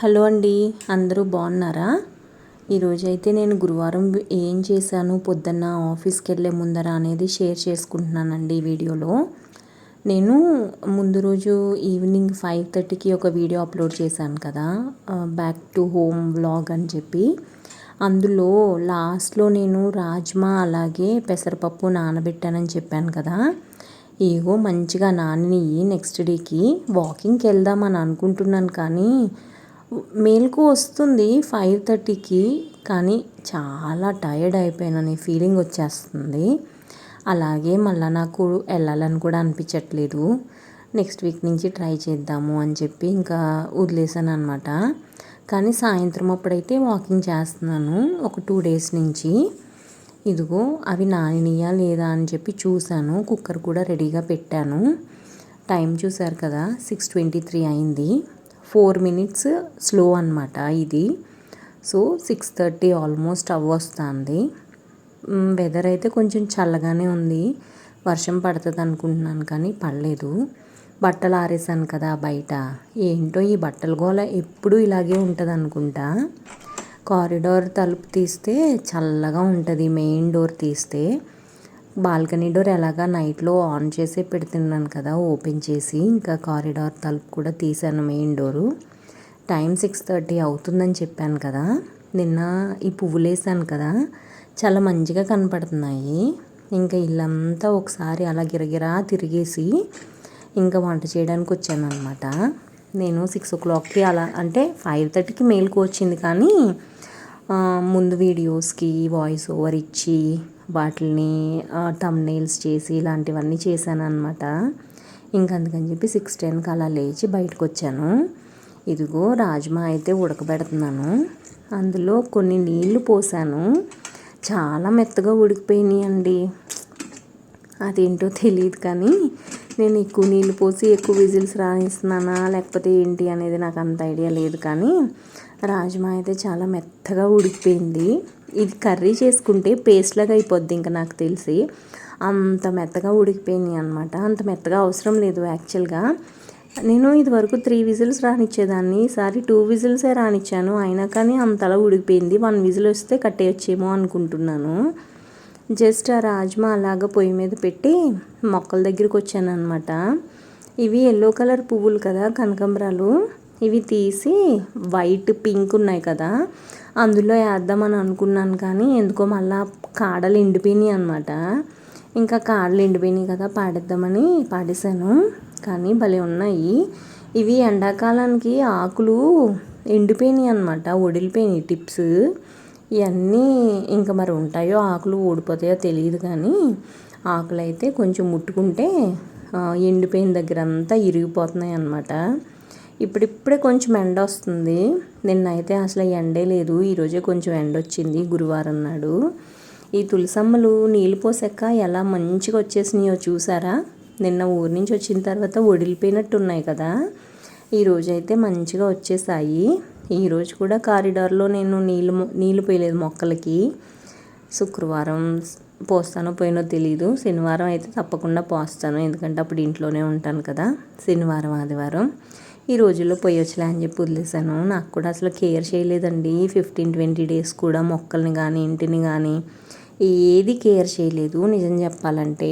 Hello అండి అందరూ బాగున్నారా? ఈరోజైతే నేను గురువారం ఏం చేశాను పొద్దున్న ఆఫీస్కి వెళ్ళే ముందర అనేది షేర్ చేసుకుంటున్నానండి ఈ వీడియోలో. నేను ముందు రోజు ఈవినింగ్ ఫైవ్ థర్టీకి ఒక వీడియో అప్లోడ్ చేశాను కదా బ్యాక్ టు హోమ్ వ్లాగ్ అని చెప్పి. అందులో లాస్ట్లో నేను రాజ్మా అలాగే పెసరపప్పు నానబెట్టానని చెప్పాను కదా ఇగో మంచిగా నాని నెక్స్ట్ డేకి. వాకింగ్కి వెళ్దామని అనుకుంటున్నాను కానీ మేల్కు వస్తుంది ఫైవ్ థర్టీకి కానీ చాలా టైర్డ్ అయిపోయినని ఫీలింగ్ వచ్చేస్తుంది. అలాగే మళ్ళీ నాకు వెళ్ళాలని కూడా అనిపించట్లేదు. నెక్స్ట్ వీక్ నుంచి ట్రై చేద్దాము అని చెప్పి ఇంకా వదిలేసాను అనమాట కానీ సాయంత్రం అప్పుడైతే వాకింగ్ చేస్తున్నాను ఒక టూ డేస్ నుంచి. ఇదిగో అవి నానినియా లేదా అని చెప్పి చూశాను. కుక్కర్ కూడా రెడీగా పెట్టాను. టైం చూసారు కదా సిక్స్ ట్వంటీ త్రీ అయింది. ఫోర్ మినిట్స్ స్లో అనమాట ఇది. సో సిక్స్ థర్టీ ఆల్మోస్ట్ అవ్వొస్తుంది. వెదర్ అయితే కొంచెం చల్లగానే ఉంది. వర్షం పడుతుంది అనుకుంటున్నాను కానీ పడలేదు. బట్టలు ఆరేసాను కదా బయట. ఏంటో ఈ బట్టల గోల ఎప్పుడు ఇలాగే ఉంటుంది అనుకుంటా. కారిడార్ తలుపు తీస్తే చల్లగా ఉంటుంది మెయిన్ డోర్ తీస్తే. బాల్కనీ డోర్ ఎలాగా నైట్లో ఆన్ చేసే పెడుతున్నాను కదా ఓపెన్ చేసి ఇంకా కారిడార్ తలుపు కూడా తీసాను main door. Time six thirty అవుతుందని చెప్పాను కదా నిన్న ఈ పువ్వులు వేసాను కదా చాలా మంచిగా కనపడుతున్నాయి. ఇంకా ఇల్లంతా ఒకసారి అలా గిరగిరా తిరిగేసి ఇంకా వంట చేయడానికి వచ్చాను అనమాట నేను సిక్స్ ఓ క్లాక్కి అలా అంటే ఫైవ్ థర్టీకి మెయిల్కి వచ్చింది కానీ ముందు వీడియోస్కి వాయిస్ ఓవర్ ఇచ్చి వాటిని నెయిల్స్ చేసి ఇలాంటివన్నీ చేశాను అనమాట ఇంకందుకని చెప్పి సిక్స్ టెన్కి అలా లేచి బయటకు వచ్చాను ఇదిగో రాజ్మా అయితే ఉడకబెడుతున్నాను. అందులో కొన్ని నీళ్ళు పోసాను. చాలా మెత్తగా ఉడికిపోయినాయండి. అండి అదేంటో తెలియదు కానీ నేను ఎక్కువ నీళ్ళు పోసి ఎక్కువ విజిల్స్ రాణిస్తున్నానా లేకపోతే ఏంటి అనేది నాకు అంత ఐడియా లేదు కానీ రాజ్మా అయితే చాలా మెత్తగా ఉడికిపోయింది. ఇది కర్రీ చేసుకుంటే పేస్ట్ లాగా అయిపోద్ది ఇంకా నాకు తెలిసి. అంత మెత్తగా ఉడికిపోయినాయి అనమాట అంత మెత్తగా అవసరం లేదు యాక్చువల్గా నేను ఇదివరకు త్రీ విజిల్స్ రానిచ్చేదాన్ని. ఈసారి టూ విజిల్సే రానిచ్చాను. అయినా కానీ అంతలా ఉడికిపోయింది. వన్ విజిల్ వస్తే కట్టేయచ్చేమో అనుకుంటున్నాను. జస్ట్ ఆ రాజ్మా అలాగ పొయ్యి మీద పెట్టి మొక్కల దగ్గరికి వచ్చాను అనమాట ఇవి ఎల్లో కలర్ పువ్వులు కదా కనకంబరాలు. ఇవి తీసి వైట్ పింక్ ఉన్నాయి కదా అందులో వేద్దామని అనుకున్నాను కానీ ఎందుకో మళ్ళా కాడలు ఎండిపోయినాయి అనమాట ఇంకా కాడలు ఎండిపోయినాయి కదా పాడేద్దామని పాడేశాను. కానీ భలే ఉన్నాయి. ఇవి ఎండాకాలానికి ఆకులు ఎండిపోయినాయి అనమాట వడిలిపోయినాయి టిప్స్. ఇవన్నీ ఇంకా మరి ఉంటాయో ఆకులు ఓడిపోతాయో తెలియదు కానీ ఆకులు అయితే కొంచెం ముట్టుకుంటే ఎండిపోయిన దగ్గర అంతా ఇరిగిపోతున్నాయి అన్నమాట. ఇప్పుడిప్పుడే కొంచెం ఎండ వస్తుంది. నిన్నైతే అసలు ఎండే లేదు. ఈరోజే కొంచెం ఎండ వచ్చింది. గురువారం నాడు. ఈ తులసమ్మలు నీళ్ళు పోసాక ఎలా మంచిగా వచ్చేసినాయో చూసారా? నిన్న ఊరి నుంచి వచ్చిన తర్వాత ఒడిలిపోయినట్టు ఉన్నాయి కదా. ఈరోజు అయితే మంచిగా వచ్చేసాయి. ఈరోజు కూడా కారిడార్లో నేను నీళ్ళు నీళ్ళు పోయలేదు మొక్కలకి. శుక్రవారం పోస్తానో పోయినో తెలీదు. శనివారం అయితే తప్పకుండా పోస్తాను. ఎందుకంటే అప్పుడు ఇంట్లోనే ఉంటాను కదా. శనివారం ఆదివారం. ఈ రోజుల్లో పోయొచ్చులే అని చెప్పి వదిలేసాను నాకు కూడా అసలు కేర్ చేయలేదండి. ఫిఫ్టీన్ ట్వంటీ డేస్ కూడా మొక్కల్ని కానీ ఇంటిని కానీ ఏది కేర్ చేయలేదు. నిజం చెప్పాలంటే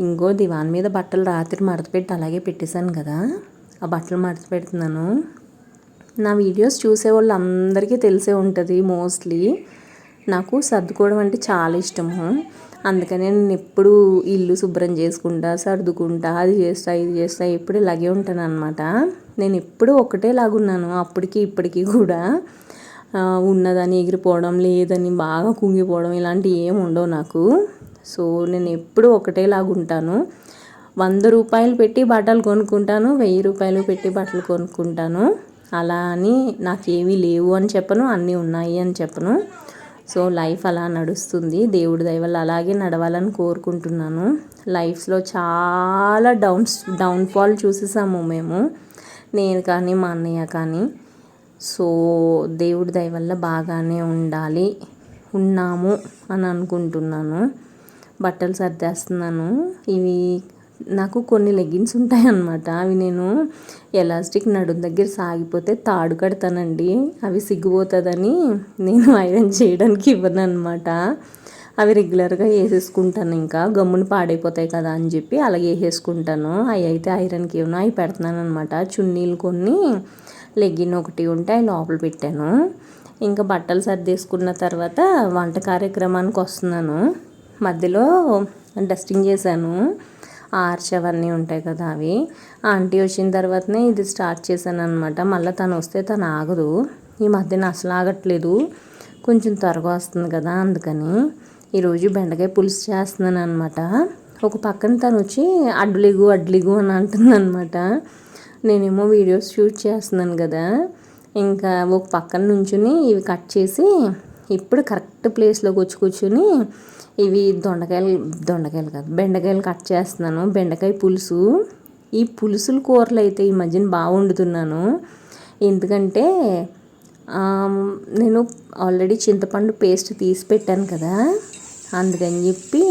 ఇంకో దివాన్ మీద బట్టలు రాత్రి మడత పెట్టి అలాగే పెట్టేశాను కదా. ఆ బట్టలు మడత పెడుతున్నాను. నా వీడియోస్ చూసే వాళ్ళు అందరికీ తెలిసే ఉంటుంది మోస్ట్లీ నాకు సర్దుకోవడం అంటే చాలా ఇష్టము. అందుకనే నేను ఎప్పుడు ఇల్లు శుభ్రం చేసుకుంటా సర్దుకుంటా అది చేస్తా ఇది చేస్తా ఎప్పుడు ఇలాగే ఉంటాను అనమాట నేను ఎప్పుడు ఒకటే లాగున్నాను అప్పటికి ఇప్పటికీ కూడా. ఉన్నదని ఎగిరిపోవడం లేదని బాగా కుంగిపోవడం ఇలాంటివి ఏమి ఉండవు నాకు. సో నేను ఎప్పుడు ఒకటే లాగుంటాను వంద రూపాయలు పెట్టి బట్టలు కొనుక్కుంటాను వెయ్యి రూపాయలు పెట్టి బట్టలు కొనుక్కుంటాను. అలా అని నాకేమీ లేవు అని చెప్పను అన్నీ ఉన్నాయి అని చెప్పను. సో లైఫ్ అలా నడుస్తుంది. దేవుడి దయవల్ల అలాగే నడవాలని కోరుకుంటున్నాను. లైఫ్లో చాలా డౌన్స్ డౌన్ఫాల్ చూసేసాము మేము. నేను కానీ మా అన్నయ్య కానీ. సో దేవుడి దయవల్ల బాగానే ఉండాలి. ఉన్నాము అని అనుకుంటున్నాను. బట్టలు సర్దేస్తున్నాను. ఇవి నాకు కొన్ని లెగ్గిన్స్ ఉంటాయి అన్నమాట అవి నేను ఎలాస్టిక్ నడుం దగ్గర సాగిపోతే తాడు కడతానండి. అవి సిగ్గుపోతుందని నేను ఐరన్ చేయడానికి ఇవ్వను అనమాట అవి రెగ్యులర్గా వేసేసుకుంటాను ఇంకా. గమ్మున పాడైపోతాయి కదా అని చెప్పి అలాగే వేసేసుకుంటాను. అవి అయితే ఐరన్కి ఇవ్వను అవి పెడుతున్నాను అనమాట చున్నీలు కొన్ని లెగ్గిన్ ఒకటి ఉంటే అవి లోపల పెట్టాను. ఇంకా బట్టలు సర్దేసుకున్న తర్వాత వంట కార్యక్రమానికి వస్తున్నాను. మధ్యలో డస్టింగ్ చేశాను. ఆర్చ్ అవన్నీ ఉంటాయి కదా అవి. ఆంటీ వచ్చిన తర్వాతనే ఇది స్టార్ట్ చేశాను అనమాట మళ్ళీ తను వస్తే తను ఆగదు. ఈ మధ్యన అసలు ఆగట్లేదు. కొంచెం త్వరగా వస్తుంది కదా అందుకని ఈరోజు బెండకాయ పులుసు చేస్తున్నాను అనమాట ఒక పక్కన తను వచ్చి అడ్లిగు అడ్లిగు అని అంటుంది అనమాట నేనేమో వీడియోస్ షూట్ చేస్తున్నాను కదా. ఇంకా ఒక పక్కన నుంచుని ఇవి కట్ చేసి ఇప్పుడు కరెక్ట్ ప్లేస్లోకి వచ్చి కూర్చుని ఇవి దొండకాయలు దొండకాయలు కాదు బెండకాయలు కట్ చేస్తున్నాను. బెండకాయ పులుసు. ఈ పులుసుల కూరలు అయితే ఈ మధ్యన బాగా వండుతున్నాను. ఎందుకంటే నేను ఆల్రెడీ చింతపండు పేస్ట్ తీసి పెట్టాను కదా అందుకని చెప్పి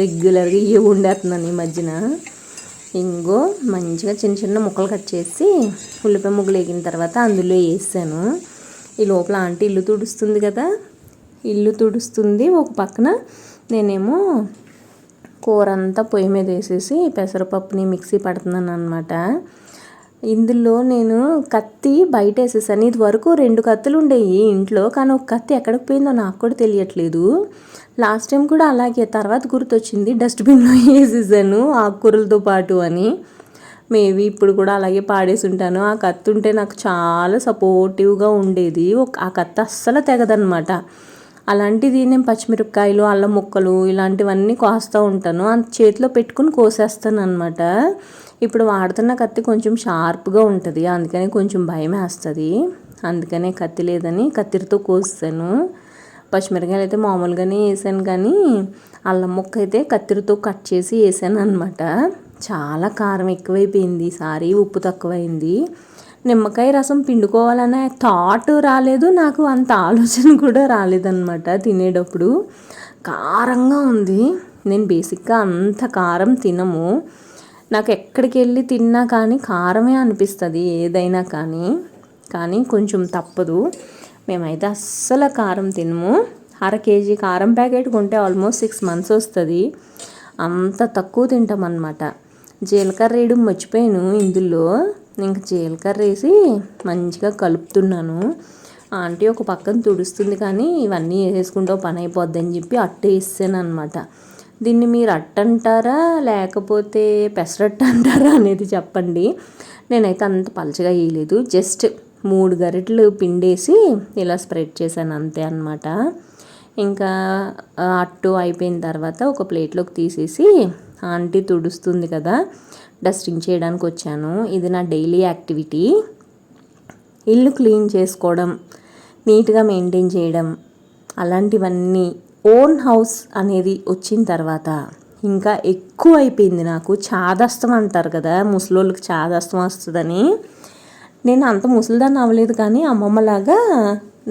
రెగ్యులర్గా ఇవి వండేస్తున్నాను ఈ మధ్యన. ఇంగో మంచిగా చిన్న చిన్న ముక్కలు కట్ చేసి ఉల్లిపాయ ముగ్గులు వేగిన తర్వాత అందులో వేసాను. ఈ లోపల ఆంటీ ఇల్లు తుడుస్తుంది కదా ఇల్లు తుడుస్తుంది. ఒక పక్కన నేనేమో కూర అంతా పొయ్యి మీద వేసేసి పెసరపప్పుని మిక్సీ పడుతున్నాను అనమాట ఇందులో నేను కత్తి బయట వేసేసాను. ఇది వరకు రెండు కత్తులు ఉండేవి ఇంట్లో కానీ ఒక కత్తి ఎక్కడికి పోయిందో నాకు కూడా తెలియట్లేదు. లాస్ట్ టైం కూడా అలాగే తర్వాత గుర్తొచ్చింది డస్ట్బిన్లో వేసేసాను ఆకుకూరలతో పాటు అని. మేబీ ఇప్పుడు కూడా అలాగే పాడేసి ఉంటాను. ఆ కత్తి ఉంటే నాకు చాలా సపోర్టివ్గా ఉండేది. ఆ కత్తి అస్సలు తెగదనమాట అలాంటిది నేను పచ్చిమిరపకాయలు అల్లం ముక్కలు ఇలాంటివన్నీ కోస్తూ ఉంటాను. అంత చేతిలో పెట్టుకుని కోసేస్తాను అనమాట ఇప్పుడు వాడుతున్న కత్తి కొంచెం షార్ప్గా ఉంటుంది. అందుకని కొంచెం భయం వేస్తుంది. అందుకనే కత్తి లేదని కత్తిరితో కోస్తాను. పచ్చిమిరకాయలు అయితే మామూలుగానే వేసాను కానీ అల్లం ముక్క అయితే కత్తిరితో కట్ చేసి వేసాను అనమాట చాలా కారం ఎక్కువైపోయింది. ఈసారి ఉప్పు తక్కువైంది. నిమ్మకాయ రసం పిండుకోవాలనే థాట్ రాలేదు. నాకు అంత ఆలోచన కూడా రాలేదన్నమాట తినేటప్పుడు. కారంగా ఉంది. నేను బేసిక్గా అంత కారం తినము. నాకు ఎక్కడికి వెళ్ళి తిన్నా కానీ కారమే అనిపిస్తుంది ఏదైనా కానీ. కానీ కొంచెం తప్పదు. మేమైతే అస్సలు కారం తినము. అర కేజీ కారం ప్యాకెట్ కొంటే ఆల్మోస్ట్ సిక్స్ మంత్స్ వస్తుంది. అంత తక్కువ తింటాం అనమాట జీలకర్ర వేయడం మర్చిపోయాను ఇందులో. ఇంకా జీలకర్ర వేసి మంచిగా కలుపుతున్నాను. ఆంటీ ఒక పక్కన తుడుస్తుంది కానీ ఇవన్నీ వేసేసుకుంటే పని అయిపోద్ది అని చెప్పి అట్టు వేసాను అనమాట దీన్ని మీరు అట్టంటారా లేకపోతే పెసరట్టు అంటారా అనేది చెప్పండి. నేనైతే అంత పలచగా వేయలేదు. జస్ట్ మూడు గరిటలు పిండేసి ఇలా స్ప్రెడ్ చేశాను అంతే అనమాట ఇంకా అట్టు అయిపోయిన తర్వాత ఒక ప్లేట్లోకి తీసేసి ఆంటీ తుడుస్తుంది కదా డస్టింగ్ చేయడానికి వచ్చాను. ఇది నా డైలీ యాక్టివిటీ. ఇల్లు క్లీన్ చేసుకోవడం నీట్గా మెయింటైన్ చేయడం అలాంటివన్నీ ఓన్ హౌస్ అనేది వచ్చిన తర్వాత ఇంకా ఎక్కువ అయిపోయింది నాకు. చాదస్తం అంటారు కదా ముసలోళ్ళకి చాదస్తం వస్తుందని. నేను అంత ముసలిదాన్ని అవ్వలేదు కానీ అమ్మమ్మలాగా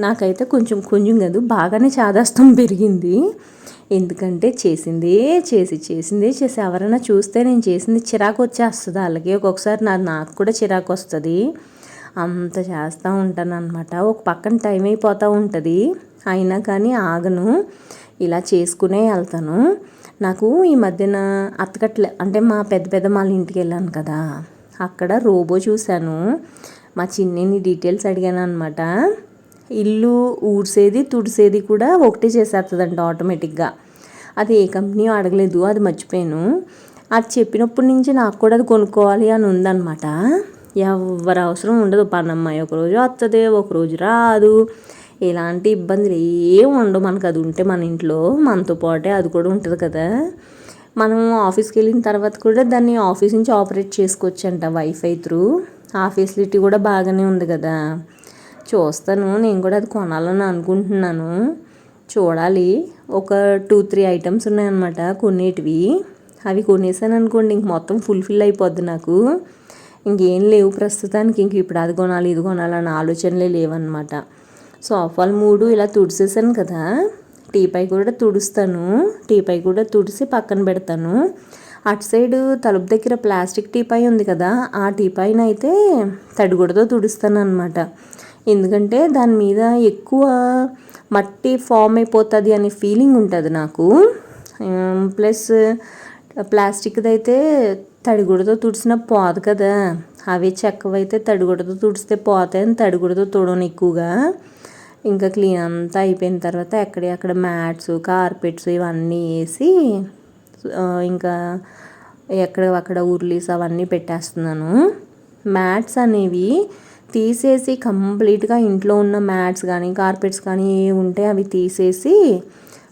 నాకైతే కొంచెం కొంచెం కాదు బాగానే చాదస్తం పెరిగింది. ఎందుకంటే చేసిందే చేసి చేసిందే చేసి. ఎవరైనా చూస్తే నేను చేసింది చిరాకు వచ్చేస్తుంది. అలాగే ఒక్కొక్కసారి నా నాకు కూడా చిరాకు వస్తుంది. అంత చేస్తూ ఉంటాను అనమాట ఒక పక్కన టైం అయిపోతూ ఉంటుంది. అయినా కానీ ఆగను. ఇలా చేసుకునే వెళ్తాను. నాకు ఈ మధ్యన అత్తకట్లే అంటే మా పెద్ద పెద్ద వాళ్ళ ఇంటికి వెళ్ళాను కదా. అక్కడ రోబో చూశాను. మా చిన్నిని డీటెయిల్స్ అడిగాను అనమాట ఇల్లు ఊడ్సేది తుడిసేది కూడా ఒకటే చేసేస్తుందంట ఆటోమేటిక్గా అది ఏ కంపెనీ అడగలేదు అది మర్చిపోయాను. అది చెప్పినప్పటి నుంచి నాకు కూడా అది కొనుక్కోవాలి అని ఉందన్నమాట. ఎవరి అవసరం ఉండదు పనమ్మాయి ఒకరోజు వస్తుంది ఒకరోజు రాదు. ఎలాంటి ఇబ్బందులు ఏం ఉండవు మనకు అది ఉంటే మన ఇంట్లో మనతో పాటే అది కూడా ఉంటుంది కదా. మనం ఆఫీస్కి వెళ్ళిన తర్వాత కూడా దాన్ని ఆఫీస్ నుంచి ఆపరేట్ చేసుకోవచ్చంట వైఫై త్రూ ఆ ఫెసిలిటీ కూడా బాగానే ఉంది కదా. చూస్తాను. నేను కూడా అది కొనాలని అనుకుంటున్నాను. చూడాలి. ఒక టూ త్రీ ఐటమ్స్ ఉన్నాయన్నమాట కొన్నిటివి అవి కొనేసాను అనుకోండి ఇంక మొత్తం ఫుల్ఫిల్ అయిపోద్ది నాకు. ఇంకేం లేవు ప్రస్తుతానికి. ఇంక ఇప్పుడు అది కొనాలి ఇది కొనాలి ఆలోచనలే లేవన్నమాట. సోఫాలు మూడు ఇలా తుడిసేసాను కదా. టీపై కూడా తుడుస్తాను. టీపై కూడా తుడిసి పక్కన పెడతాను. అటు సైడ్ తలుపు దగ్గర ప్లాస్టిక్ టీపాయ్ ఉంది కదా. ఆ టీపాయిని అయితే తడిగుడతో తుడుస్తాను అనమాట ఎందుకంటే దాని మీద ఎక్కువ మట్టి ఫామ్ అయిపోతుంది అనే ఫీలింగ్ ఉంటుంది నాకు. ప్లస్ ప్లాస్టిక్ది అయితే తడిగుడతో తుడిసిన పోదు కదా. అవి చెక్కవైతే తడిగుడతో తుడిస్తే పోతాయని తడిగుడతో తుడను ఎక్కువగా. ఇంకా క్లీన్ అంతా అయిపోయిన తర్వాత ఎక్కడెక్కడ మ్యాట్స్ కార్పెట్స్ ఇవన్నీ వేసి ఇంకా ఎక్కడ అక్కడ ఉర్లీస్ అవన్నీ పెట్టేస్తున్నాను. మ్యాట్స్ అనేవి తీసేసి కంప్లీట్గా ఇంట్లో ఉన్న మ్యాట్స్ కానీ కార్పెట్స్ కానీ ఏ ఉంటే అవి తీసేసి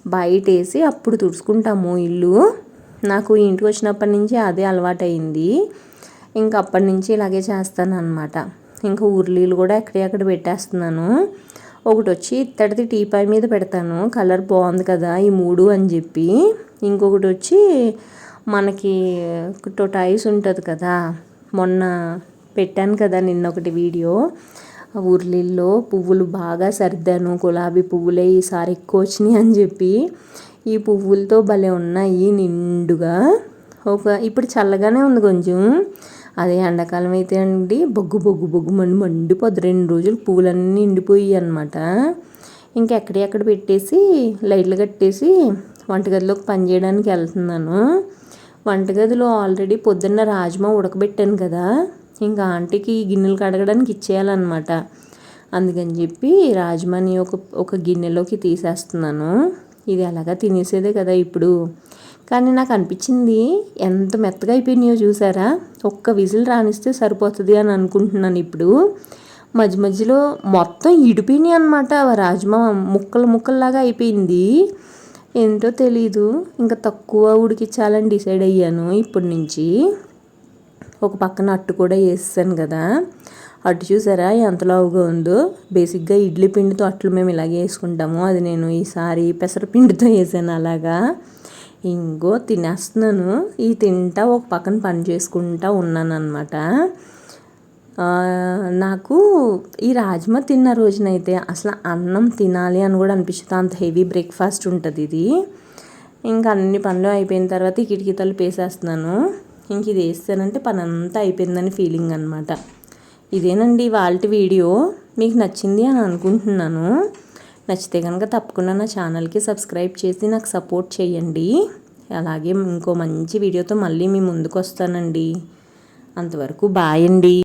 బయట వేసి అప్పుడు తుడుచుకుంటాము ఇల్లు. నాకు ఇంటికి వచ్చినప్పటి నుంచి అదే అలవాటైంది ఇంకా అప్పటి నుంచి ఇలాగే చేస్తాను అనమాట ఇంకా ఉర్లీలు కూడా ఎక్కడెక్కడ పెట్టేస్తున్నాను. ఒకటి వచ్చి ఇత్తడిది టీపాయ్ మీద పెడతాను. కలర్ బాగుంది కదా ఈ మూడు అని చెప్పి. ఇంకొకటి వచ్చి మనకి టొటాయిస్ ఉంటుంది కదా మొన్న పెట్టాను కదా నిన్న ఒకటి వీడియో ఊర్లిల్లో పువ్వులు బాగా సర్దాను గులాబీ పువ్వులే ఈసారి ఎక్కువ వచ్చినాయి అని చెప్పి. ఈ పువ్వులతో భలే ఉన్నాయి నిండుగా. ఒక ఇప్పుడు చల్లగానే ఉంది కొంచెం. అదే ఎండాకాలం అయితే అండి బొగ్గు బొగ్గు బొగ్గు మండి మండిపోద్ది. రెండు రోజులు పువ్వులన్నీ నిండిపోయి అనమాట ఇంకెక్కడెక్కడ పెట్టేసి లైట్లు కట్టేసి వంటగదిలోకి పని చేయడానికి వెళ్తున్నాను. వంటగదిలో ఆల్రెడీ పొద్దున్న రాజ్మా ఉడకబెట్టాను కదా. ఇంకా ఆంటీకి గిన్నెలు కడగడానికి ఇచ్చేయాలన్నమాట. అందుకని చెప్పి రాజ్మాని ఒక ఒక గిన్నెలోకి తీసేస్తున్నాను. ఇది ఎలాగా తినేసేదే కదా ఇప్పుడు. కానీ నాకు అనిపించింది ఎంత మెత్తగా అయిపోయినాయో చూసారా? ఒక్క విజిల్ రానిస్తే సరిపోతుంది అని అనుకుంటున్నాను ఇప్పుడు. మధ్య మధ్యలో మొత్తం ఇడిపోయినాయి అనమాట రాజ్మా ముక్కలు ముక్కల్లాగా అయిపోయింది. ఏంటో తెలీదు. ఇంకా తక్కువ ఉడికించాలని డిసైడ్ అయ్యాను ఇప్పటి నుంచి. ఒక పక్కన అట్టు కూడా వేసాను కదా. అట్టు చూసారా ఎంత లావుగా ఉందో. బేసిక్గా ఇడ్లీ పిండితో అట్లు మేము ఇలాగే వేసుకుంటాము. అది నేను ఈసారి పెసరపిండితో వేసాను అలాగా. ఇంకో తినేస్తున్నాను. ఈ తింటా ఒక పక్కన పని చేసుకుంటా ఉన్నాను అనమాట నాకు ఈ రాజ్మా తిన్న రోజునైతే అసలు అన్నం తినాలి అని కూడా అనిపిస్తుంది. అంత హెవీ బ్రేక్ఫాస్ట్ ఉంటుంది ఇది. ఇంకా అన్ని పనులు అయిపోయిన తర్వాత కిటికీ తలుపు వేసేస్తున్నాను ఇంక ఇది వేస్తానంటే పని అంతా అయిపోయిందని ఫీలింగ్ అనమాట ఇదేనండి వాళ్ళ వీడియో. మీకు నచ్చింది అని అనుకుంటున్నాను. నచ్చితే కనుక తప్పకుండా నా ఛానల్కి సబ్స్క్రైబ్ చేసి నాకు సపోర్ట్ చేయండి. అలాగే ఇంకో మంచి వీడియోతో మళ్ళీ మీ ముందుకు వస్తానండి అంతవరకు బాయ్ అండి.